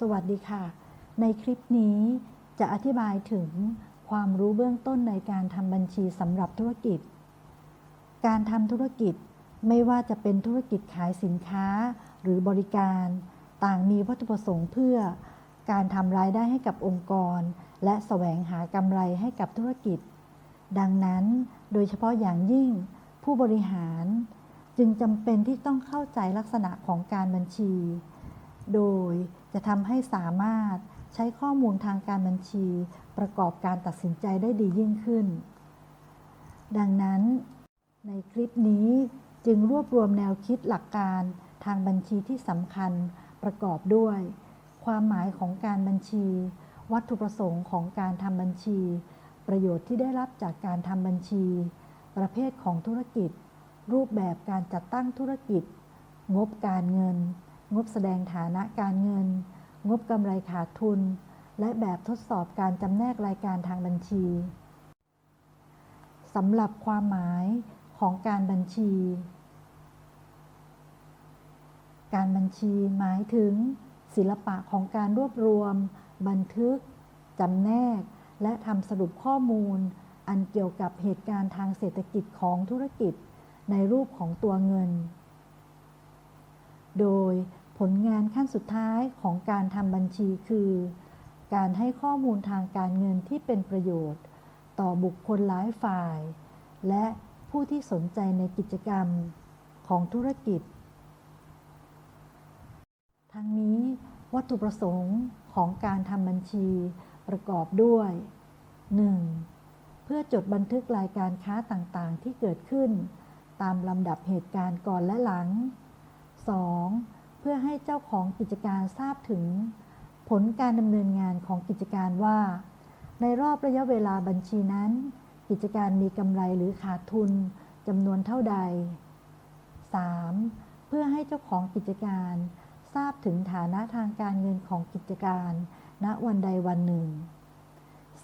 สวัสดีค่ะ ในคลิปนี้จะอธิบายถึงความรู้เบื้องต้นในการทำบัญชีสำหรับธุรกิจ การทำธุรกิจไม่ว่าจะเป็นธุรกิจขายสินค้าหรือบริการ ต่างมีวัตถุประสงค์เพื่อ การทำรายได้ให้กับองค์กร และแสวงหากำไรให้กับธุรกิจ ดังนั้นโดยเฉพาะอย่างยิ่งผู้บริหาร จึงจำเป็นที่ต้องเข้าใจลักษณะของการบัญชี โดยจะทำให้สามารถใช้ข้อมูลทางการบัญชี ประกอบการตัดสินใจได้ดียิ่งขึ้น ดังนั้น ในคลิปนี้จึงรวบรวมแนวคิดหลักการทางบัญชีที่สำคัญประกอบด้วย ความหมายของการบัญชี วัตถุประสงค์ของการทำบัญชี ประโยชน์ที่ได้รับจากการทำบัญชี ประเภทของธุรกิจ รูปแบบการจัดตั้งธุรกิจ งบการเงิน งบแสดงฐานะการเงิน งบกำไรขาดทุน และแบบทดสอบการจำแนกรายการทางบัญชีสำหรับความหมายของการบัญชี การบัญชีหมายถึง ศิลปะของการรวบรวม บันทึกจำแนก และทำสรุปข้อมูล อันเกี่ยวกับเหตุการณ์ทางเศรษฐกิจของธุรกิจในรูปของตัวเงิน โดย ผลงานขั้นสุดท้ายของการทำบัญชีคือ การให้ข้อมูลทางการเงินที่เป็นประโยชน์ ต่อบุคคลหลายฝ่าย และผู้ที่สนใจในกิจกรรมของธุรกิจ ทั้งนี้วัตถุประสงค์ของการทำบัญชีประกอบด้วย 1. เพื่อจดบันทึกรายการค้าต่างๆ ที่เกิดขึ้น ตามลำดับเหตุการณ์ก่อนและหลัง 2. เพื่อให้เจ้าของกิจการทราบถึง ผลการดำเนินงานของกิจการว่า ในรอบระยะเวลาบัญชีนั้น กิจการมีกำไรหรือขาดทุนจำนวนเท่าใด 3. เพื่อให้เจ้าของกิจการทราบถึงฐานะทางการเงินของกิจการ ณวันใดวันหนึ่ง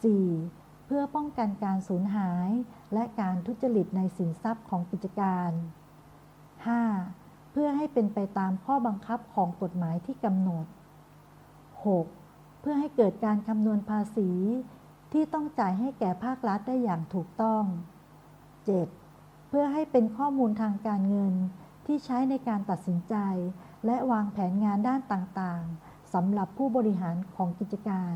4. เพื่อป้องกันการสูญหายและการทุจริตในสินทรัพย์ของกิจการ 5. เพื่อให้เป็นไปตามข้อบังคับของกฎหมายที่กำหนด 6. เพื่อให้เกิดการคำนวณภาษี ที่ต้องจ่ายให้แก่ภาครัฐได้อย่างถูกต้อง 7. เพื่อให้เป็นข้อมูลทางการเงินที่ใช้ในการตัดสินใจ และวางแผนงานด้านต่างๆสำหรับผู้บริหารของกิจการ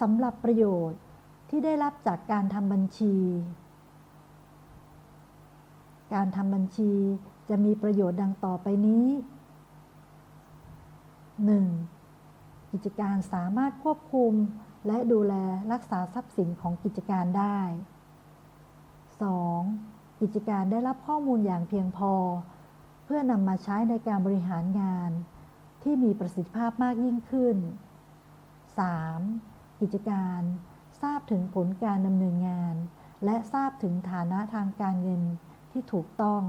สำหรับประโยชน์ที่ได้รับจากการทำบัญชี การทำบัญชีจะมีประโยชน์ดังต่อไปนี้ 1. กิจการสามารถควบคุมและดูแลรักษาทรัพย์สินของกิจการได้ 2. กิจการได้รับข้อมูลอย่างเพียงพอ เพื่อนำมาใช้ในการบริหารงาน ที่มีประสิทธิภาพมากยิ่งขึ้น 3. กิจการทราบถึงผลการดำเนินงาน และทราบถึงฐานะทางการเงิน ที่ถูกต้อง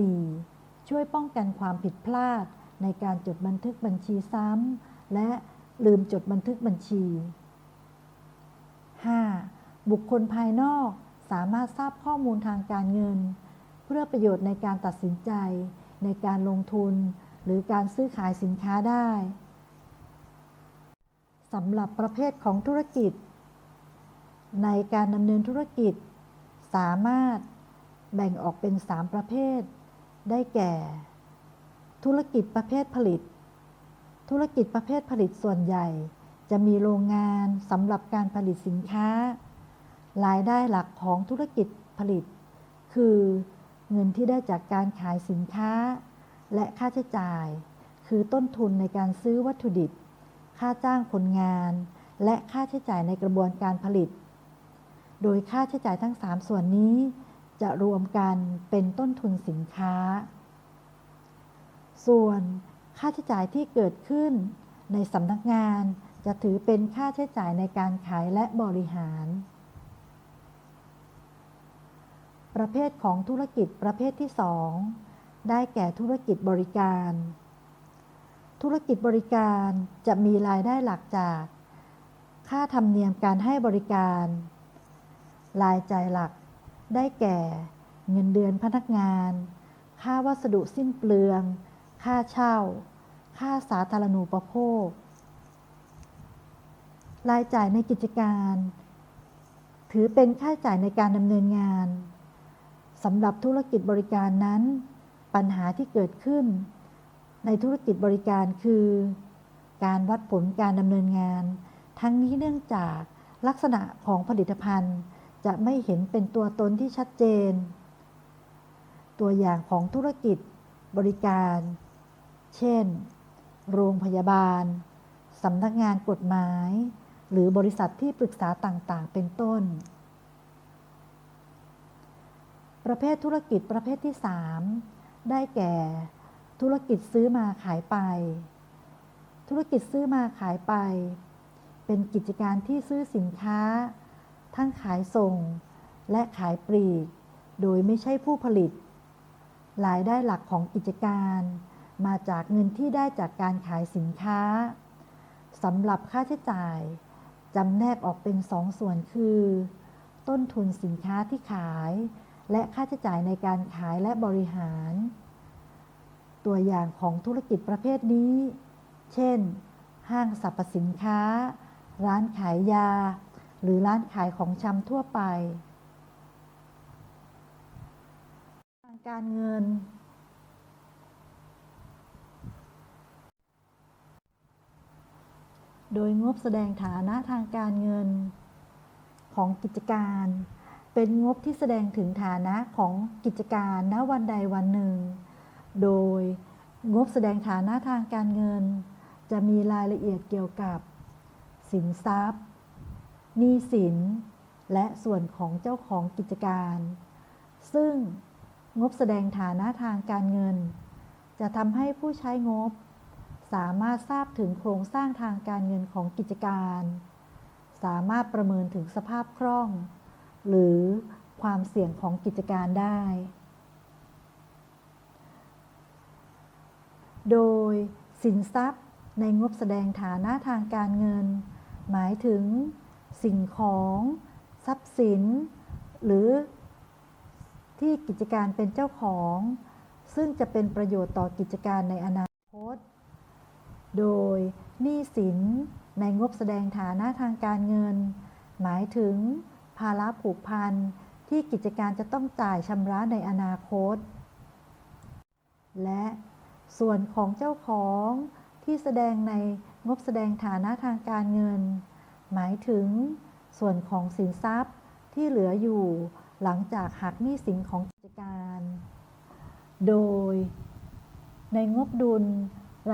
4. ช่วยป้องกันความผิดพลาดในการจดบันทึกบัญชีซ้ำและลืมจดบันทึกบัญชี 5. บุคคลภายนอกสามารถทราบข้อมูลทางการเงิน เพื่อประโยชน์ในการตัดสินใจ ในการลงทุน หรือการซื้อขายสินค้าได้สำหรับประเภทของธุรกิจ ในการดำเนินธุรกิจ สามารถ แบ่งออกเป็น 3 ประเภท ได้แก่ ธุรกิจประเภทผลิต ธุรกิจประเภทผลิตส่วนใหญ่ จะมีโรงงานสำหรับการผลิตสินค้า รายได้หลักของธุรกิจผลิต คือเงินที่ได้จากการขายสินค้า และค่าใช้จ่าย คือต้นทุนในการซื้อวัตถุดิบ ค่าจ้างคนงาน และค่าใช้จ่ายในกระบวนการผลิต โดยค่าใช้จ่ายทั้ง 3 ส่วนนี้ จะรวมกันเป็นต้นทุนสินค้า ส่วนค่าใช้จ่ายที่เกิดขึ้นในสำนักงานจะถือเป็นค่าใช้จ่ายในการขายและบริหาร ประเภทของธุรกิจประเภทที่ 2 ได้แก่ธุรกิจบริการ ธุรกิจบริการจะมีรายได้หลักจาก ค่าธรรมเนียมการให้บริการ รายจ่ายหลัก ได้แก่ เงินเดือนพนักงาน ค่าวัสดุสิ้นเปลือง ค่าเช่า ค่าสาธารณูปโภค รายจ่ายในกิจการ ถือเป็นค่าใช้จ่ายในการดำเนินงานสำหรับธุรกิจบริการนั้น ปัญหาที่เกิดขึ้น ในธุรกิจบริการคือ การวัดผลการดำเนินงาน ทั้งนี้เนื่องจากลักษณะของผลิตภัณฑ์ จะไม่เห็นเป็นตัวตนที่ชัดเจน ตัวอย่างของธุรกิจบริการ เช่น โรงพยาบาล สำนักงานกฎหมาย หรือบริษัทที่ปรึกษาต่างๆ เป็นต้น ประเภทธุรกิจประเภทที่ 3 ได้แก่ ธุรกิจซื้อมาขายไป ธุรกิจซื้อมาขายไป เป็นกิจการที่ซื้อสินค้า ทั้งขายส่ง และขายปลีก โดยไม่ใช่ผู้ผลิต รายได้หลักของกิจการ มาจากเงินที่ได้จากการขายสินค้าสำหรับค่าใช้จ่ายจำแนกออกเป็นสองส่วนคือ ต้นทุนสินค้าที่ขาย และค่าใช้จ่ายในการขายและบริหาร ตัวอย่างของธุรกิจประเภทนี้ เช่น ห้างสรรพสินค้า ร้านขายยา หรือร้านขายของชำทั่วไปทางการเงิน โดยงบแสดงฐานะทางการเงินของกิจการ เป็นงบที่แสดงถึงฐานะของกิจการณวันใดวันหนึ่ง โดยงบแสดงฐานะทางการเงิน จะมีรายละเอียดเกี่ยวกับ สินทรัพย์ หนี้สิน และส่วนของเจ้าของกิจการ ซึ่งงบแสดงฐานะทางการเงิน จะทำให้ผู้ใช้งบ สามารถทราบถึงโครงสร้างทางการเงินของกิจการ สามารถประเมินถึงสภาพคล่อง หรือความเสี่ยงของกิจการได้ โดยสินทรัพย์ในงบแสดงฐานะทางการเงิน หมายถึง สิ่งของทรัพย์สิน หรือที่กิจการเป็นเจ้าของ ซึ่งจะเป็นประโยชน์ต่อกิจการในอนาคต โดยหนี้สินในงบแสดงฐานะทางการเงิน หมายถึงภาระผูกพันที่กิจการจะต้องจ่ายชำระในอนาคต และส่วนของเจ้าของที่แสดงในงบแสดงฐานะทางการเงิน หมายถึงส่วนของสินทรัพย์ที่เหลืออยู่หลังจากหักหนี้สินของกิจการ โดย ในงบดุล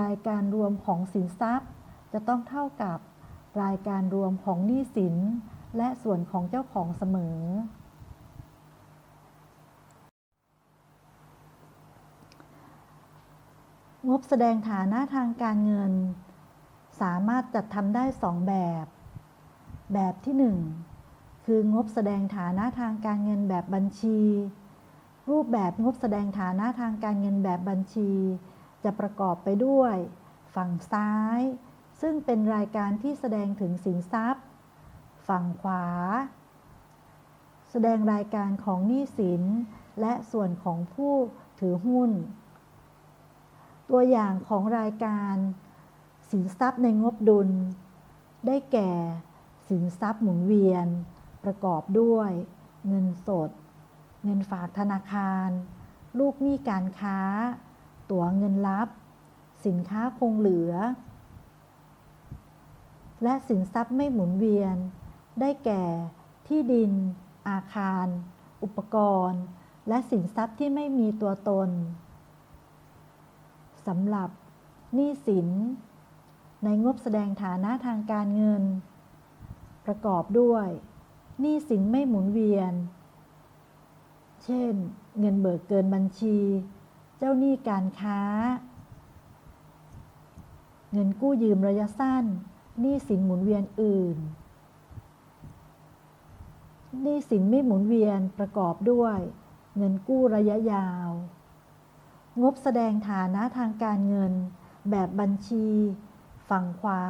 รายการรวมของสินทรัพย์ จะต้องเท่ากับรายการรวมของหนี้สิน และส่วนของเจ้าของเสมอ งบแสดงฐานะทางการเงิน สามารถจัดทำได้สองแบบ แบบที่หนึ่งคืองบแสดงฐานะทางการเงินแบบบัญชี รูปแบบงบแสดงฐานะทางการเงินแบบบัญชี จะประกอบไปด้วย ฝั่งซ้าย ซึ่งเป็นรายการที่แสดงถึงสินทรัพย์ ฝั่งขวา แสดงรายการของหนี้สิน และส่วนของผู้ถือหุ้น ตัวอย่างของรายการ สินทรัพย์ในงบดุล ได้แก่ สินทรัพย์หมุนเวียน ประกอบด้วย เงินสด เงินฝากธนาคาร ลูกหนี้การค้า ตั๋วเงินลับ สินค้าคงเหลือ และสินทรัพย์ไม่หมุนเวียน ได้แก่ ที่ดิน อาคาร อุปกรณ์ และสินทรัพย์ที่ไม่มีตัวตนสำหรับหนี้สิน ในงบแสดงฐานะทางการเงิน ประกอบด้วยหนี้สินไม่หมุนเวียน เช่น เงินเบิกเกินบัญชี เจ้าหนี้การค้า เงินกู้ยืมระยะสั้นหนี้สินหมุนเวียนอื่นหนี้สินไม่หมุนเวียนประกอบด้วย เงินกู้ระยะยาว งบแสดงฐานะทางการเงิน แบบบัญชี ฝั่งขวา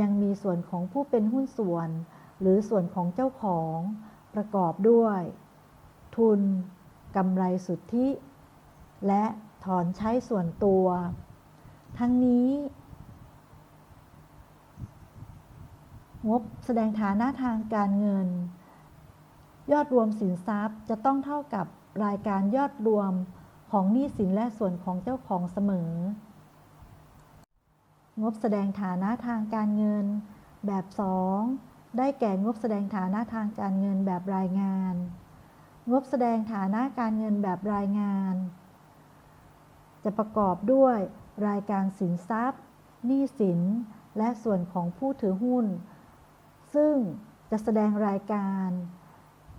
ยังมีส่วนของผู้เป็นหุ้นส่วน หรือส่วนของเจ้าของ ประกอบด้วย ทุนกำไรสุทธิ และถอนใช้ส่วนตัว ทั้งนี้ งบแสดงฐานะทางการเงิน ยอดรวมสินทรัพย์จะต้องเท่ากับรายการยอดรวมของหนี้สินและส่วนของเจ้าของเสมอ งบแสดงฐานะทางการเงิน แบบ 2 ได้แก่งบแสดงฐานะทางการเงินแบบรายงาน งบแสดงฐานะการเงินแบบรายงาน จะประกอบด้วยรายการสินทรัพย์หนี้สิน และส่วนของผู้ถือหุ้น ซึ่งจะแสดงรายการ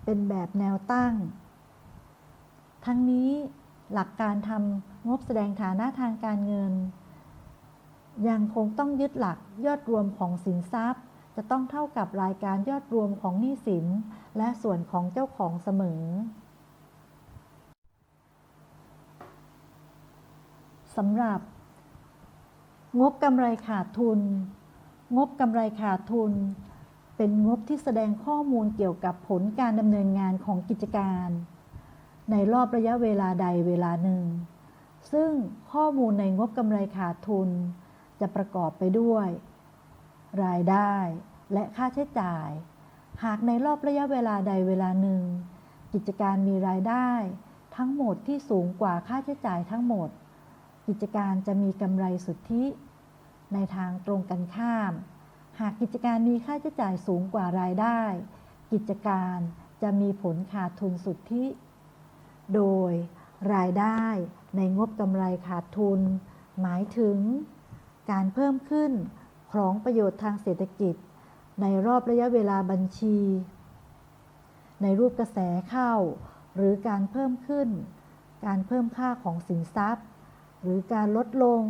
เป็นแบบแนวตั้ง ทั้งนี้หลักการทำงบแสดงฐานะทางการเงิน ยังคงต้องยึดหลักยอดรวมของสินทรัพย์ จะต้องเท่ากับรายการยอดรวมของหนี้สิน และส่วนของเจ้าของเสมอสำหรับ งบกำไรขาดทุน งบกำไรขาดทุน เป็นงบที่แสดงข้อมูลเกี่ยวกับผลการดำเนินงานของกิจการ ในรอบระยะเวลาใดเวลาหนึ่ง ซึ่งข้อมูลในงบกำไรขาดทุน จะประกอบไปด้วย รายได้และค่าใช้จ่าย หากในรอบระยะเวลาใดเวลาหนึ่ง กิจการมีรายได้ ทั้งหมดที่สูงกว่าค่าใช้จ่ายทั้งหมด กิจการจะมีกำไรสุทธิ ในทางตรงกันข้าม หากกิจการมีค่าใช้จ่ายสูงกว่ารายได้ กิจการจะมีผลขาดทุนสุทธิ โดยรายได้ในงบกำไรขาดทุน หมายถึง การเพิ่มขึ้นของประโยชน์ทางเศรษฐกิจ ในรอบระยะเวลาบัญชี ในรูปกระแสเข้า หรือการเพิ่มขึ้น การเพิ่มค่าของสินทรัพย์ หรือการลดลง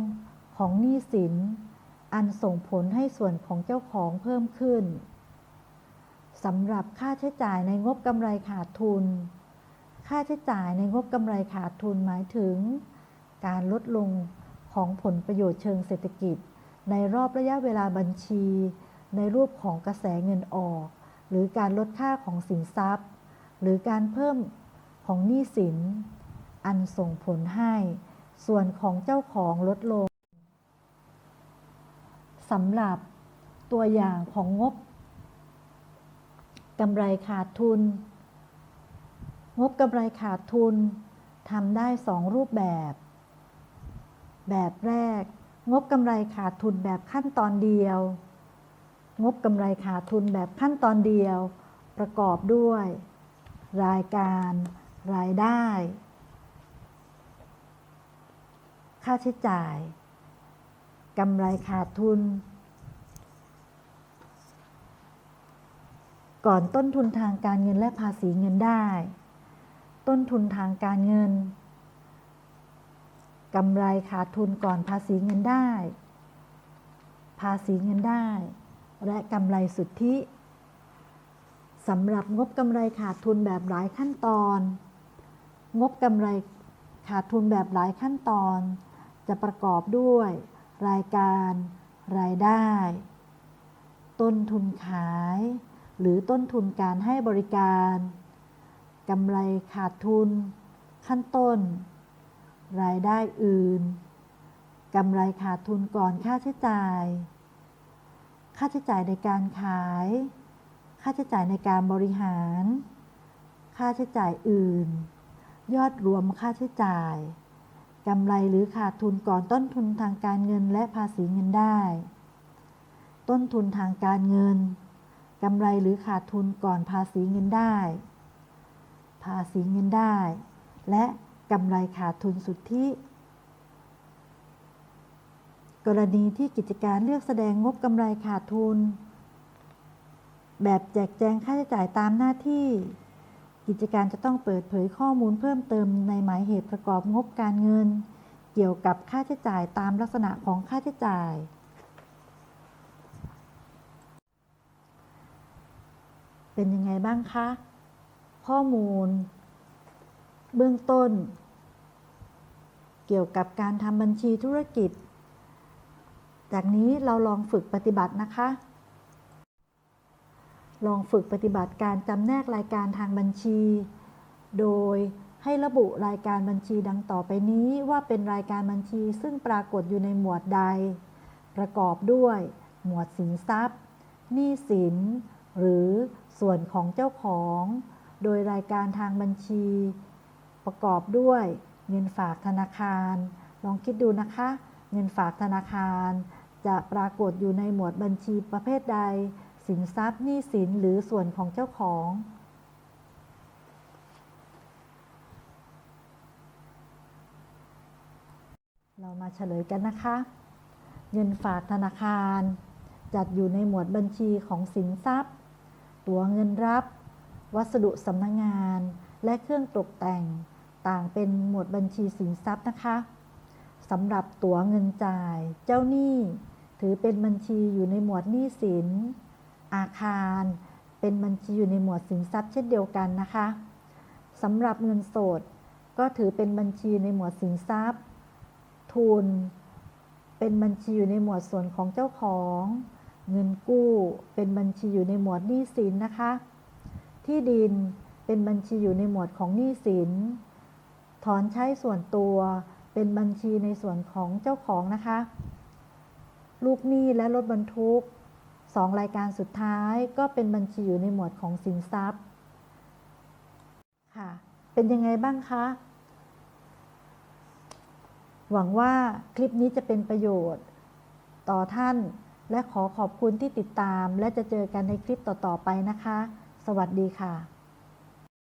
ของหนี้สิน อันส่งผลให้ส่วนของเจ้าของเพิ่มขึ้นสำหรับค่าใช้จ่ายในงบกำไรขาดทุน ค่าใช้จ่ายในงบกำไรขาดทุนหมายถึง การลดลง ของผลประโยชน์เชิงเศรษฐกิจ ในรอบระยะเวลาบัญชี ในรูปของกระแสเงินออก หรือการลดค่าของสินทรัพย์ หรือการเพิ่มของหนี้สิน อันส่งผลให้ ส่วนของเจ้าของลดลงสำหรับตัวอย่างของงบกำไรขาดทุน งบกำไรขาดทุนทำได้สองรูปแบบ แบบแรก งบกำไรขาดทุนแบบขั้นตอนเดียว งบกำไรขาดทุนแบบขั้นตอนเดียว ประกอบด้วย รายการ รายได้ ค่าใช้จ่ายกำไรขาดทุน ก่อนต้นทุนทางการเงินและภาษีเงินได้ ต้นทุนทางการเงิน กำไรขาดทุนก่อนภาษีเงินได้ ภาษีเงินได้ และกำไรสุทธิสำหรับงบกำไรขาดทุนแบบหลายขั้นตอน งบกำไรขาดทุนแบบหลายขั้นตอน จะประกอบด้วย รายการ รายได้ ต้นทุนขาย หรือต้นทุนการให้บริการกำไรขาดทุน ขั้นต้น รายได้อื่นกำไรขาดทุนก่อนค่าใช้จ่าย ค่าใช้จ่ายในการขาย ค่าใช้จ่ายในการบริหาร ค่าใช้จ่ายอื่น ยอดรวมค่าใช้จ่ายกำไรหรือขาดทุนก่อนต้นทุนทางการเงินและภาษีเงินได้ ต้นทุนทางการเงินกำไรหรือขาดทุนก่อนภาษีเงินได้ ภาษีเงินได้ และ กำไรขาดทุนสุทธิ กรณีที่กิจการเลือกแสดงงบกำไรขาดทุน แบบแจกแจงค่าใช้จ่ายตามหน้าที่ กิจการจะต้องเปิดเผยข้อมูลเพิ่มเติมในหมายเหตุประกอบงบการเงิน เกี่ยวกับค่าใช้จ่ายตามลักษณะของค่าใช้จ่ายเป็นยังไงบ้างคะ ข้อมูล เบื้องต้น เกี่ยวกับการทำบัญชีธุรกิจ จากนี้เราลองฝึกปฏิบัตินะคะ ลองฝึกปฏิบัติการจำแนกรายการทางบัญชี โดยให้ระบุรายการบัญชีดังต่อไปนี้ว่าเป็นรายการบัญชีซึ่งปรากฏอยู่ในหมวดใด ประกอบด้วย หมวดสินทรัพย์หนี้สิน หรือส่วนของเจ้าของ โดยรายการทางบัญชี ประกอบด้วยเงินฝากธนาคาร ลองคิดดูนะคะ เงินฝากธนาคาร จะปรากฏอยู่ในหมวดบัญชีประเภทใด สินทรัพย์หนี้สินหรือส่วนของเจ้าของ เรามาเฉลยกันนะคะ เงินฝากธนาคาร จัดอยู่ในหมวดบัญชีของสินทรัพย์ ตั๋วเงินรับ วัสดุสำนักงงาน และเครื่องตกแต่ง ต่างเป็นหมวดบัญชีสินทรัพย์นะคะสำหรับตั๋วเงินจ่าย เจ้าหนี้ถือเป็นบัญชีอยู่ในหมวดหนี้สิน อาคาร เป็นบัญชีอยู่ในหมวดสินทรัพย์เช่นเดียวกันนะคะสำหรับเงินสด ก็ถือเป็นบัญชีในหมวดสินทรัพย์ ทุน เป็นบัญชีอยู่ในหมวดส่วนของเจ้าของ เงินกู้ เป็นบัญชีอยู่ในหมวดหนี้สินนะคะ ที่ดินเป็นบัญชีอยู่ในหมวดของหนี้สิน ถอนใช้ส่วนตัวเป็นบัญชีในส่วนของเจ้าของนะคะ ลูกหนี้และรถบรรทุกสองรายการสุดท้ายก็เป็นบัญชีอยู่ในหมวดของสินทรัพย์ค่ะ เป็นยังไงบ้างคะ หวังว่าคลิปนี้จะเป็นประโยชน์ ต่อท่านและขอขอบคุณที่ติดตาม และจะเจอกันในคลิปต่อ ๆ ไปนะคะ สวัสดีค่ะ